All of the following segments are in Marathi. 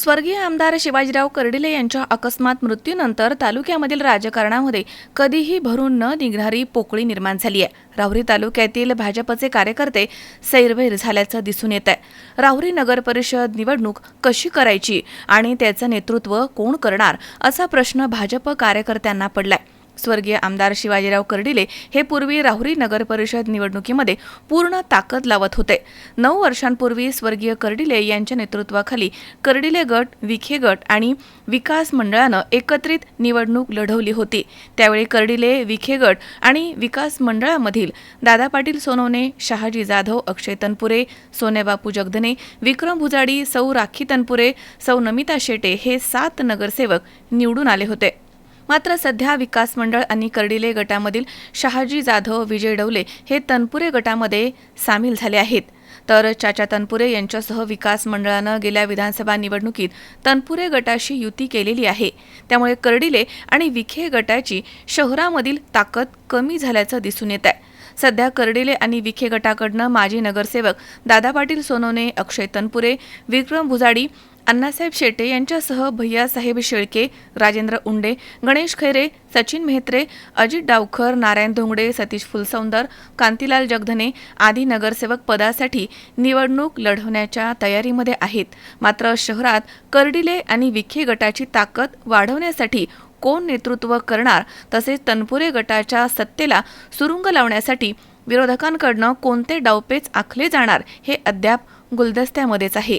स्वर्गीय आमदार शिवाजीराव कर्डिले यांच्या अकस्मात मृत्यूनंतर तालुक्यामधील राजकारणामध्ये कधीही भरून न निघणारी पोकळी निर्माण झाली आहे. राहुरी तालुक्यातील भाजपचे कार्यकर्ते सैरवैर झाल्याचं दिसून येत आहे राहुरी नगर परिषद निवडणूक कशी करायची आणि त्याचं नेतृत्व कोण करणार असा प्रश्न भाजप कार्यकर्त्यांना पडलाय. स्वर्गीय आमदार शिवाजीराव कर्डिले हे पूर्वी राहुरी नगर परिषद निवडणुकीमध्ये पूर्ण ताकद लावत होते. नऊ वर्षांपूर्वी स्वर्गीय कर्डिले यांच्या नेतृत्वाखाली कर्डिले गट विखे गट आणि विकास मंडळानं एकत्रित निवडणूक लढवली होती. त्यावेळी कर्डिले विखे गट आणि विकास मंडळामधील दादा पाटील सोनवणे शहाजी जाधव अक्षय तनपुरे सोनेबापू जगदने विक्रम भुजाडी सौ राखी तनपुरे सौ नमिता शेटे हे सात नगरसेवक निवडून आले होते. मात्र सध्या विकास मंडळ आणि कर्डिले गटामधील शहाजी जाधव विजय डवले हे तनपुरे गटामध्ये सामील झाले आहेत. तर चाचा तनपुरे यांच्यासह विकास मंडळानं गेल्या विधानसभा निवडणुकीत तनपुरे गटाशी युती केलेली आहे. त्यामुळे कर्डिले आणि विखे गटाची शहरामधील ताकद कमी झाल्याचं दिसून येत आहे सध्या कर्डिले आणि विखे गटाकडनं माजी नगरसेवक दादा पाटील सोनवणे अक्षय तनपुरे विक्रम भुजाडी अण्णासाहेब शेटे यांच्यासह भैयासाहेब शेळके राजेंद्र उंडे गणेश खैरे सचिन मेहत्रे अजित डावखर नारायण धोंगडे सतीश फुलसौंदर कांतीलाल जगधने आदी नगरसेवक पदासाठी निवडणूक लढवण्याच्या तयारीमध्ये आहेत. मात्र शहरात कर्डिले आणि विखे गटाची ताकद वाढवण्यासाठी कोण नेतृत्व करणार तसेच तनपुरे गटाच्या सत्तेला सुरुंग लावण्यासाठी विरोधकांकडनं कोणते डावपेच आखले जाणार हे अद्याप गुलदस्त्यामध्येच आहे.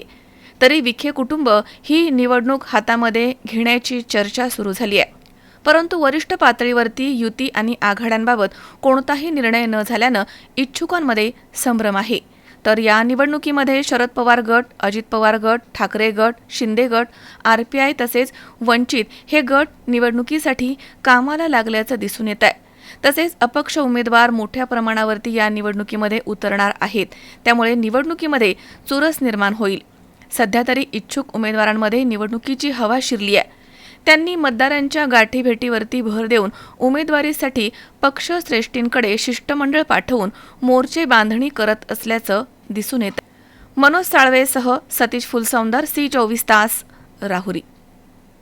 तरी विखे कुटुंब ही निवडणूक हातामध्ये घेण्याची चर्चा सुरू झाली आहे. परंतु वरिष्ठ पातळीवरती युती आणि आघाड्यांबाबत कोणताही निर्णय न झाल्यानं इच्छुकांमध्ये संभ्रम आहे. तर या निवडणुकीमध्ये शरद पवार गट अजित पवार गट ठाकरे गट शिंदे गट आर पी आय तसेच वंचित हे गट निवडणुकीसाठी कामाला लागल्याचं दिसून येत आहे. तसेच अपक्ष उमेदवार मोठ्या प्रमाणावरती या निवडणुकीमध्ये उतरणार आहेत. त्यामुळे निवडणुकीमध्ये चुरस निर्माण होईल. सध्या तरी इच्छुक उमेदवारांमध्ये निवडणुकीची हवा शिरली आहे. त्यांनी मतदारांच्या गाठीभेटीवरती भर देऊन उमेदवारीसाठी पक्षश्रेष्ठींकडे शिष्टमंडळ पाठवून मोर्चे बांधणी करत असल्याचं दिसून येत. मनोज साळवेसह सतीश फुलसौंदर सी चोवीस तास राहुरी.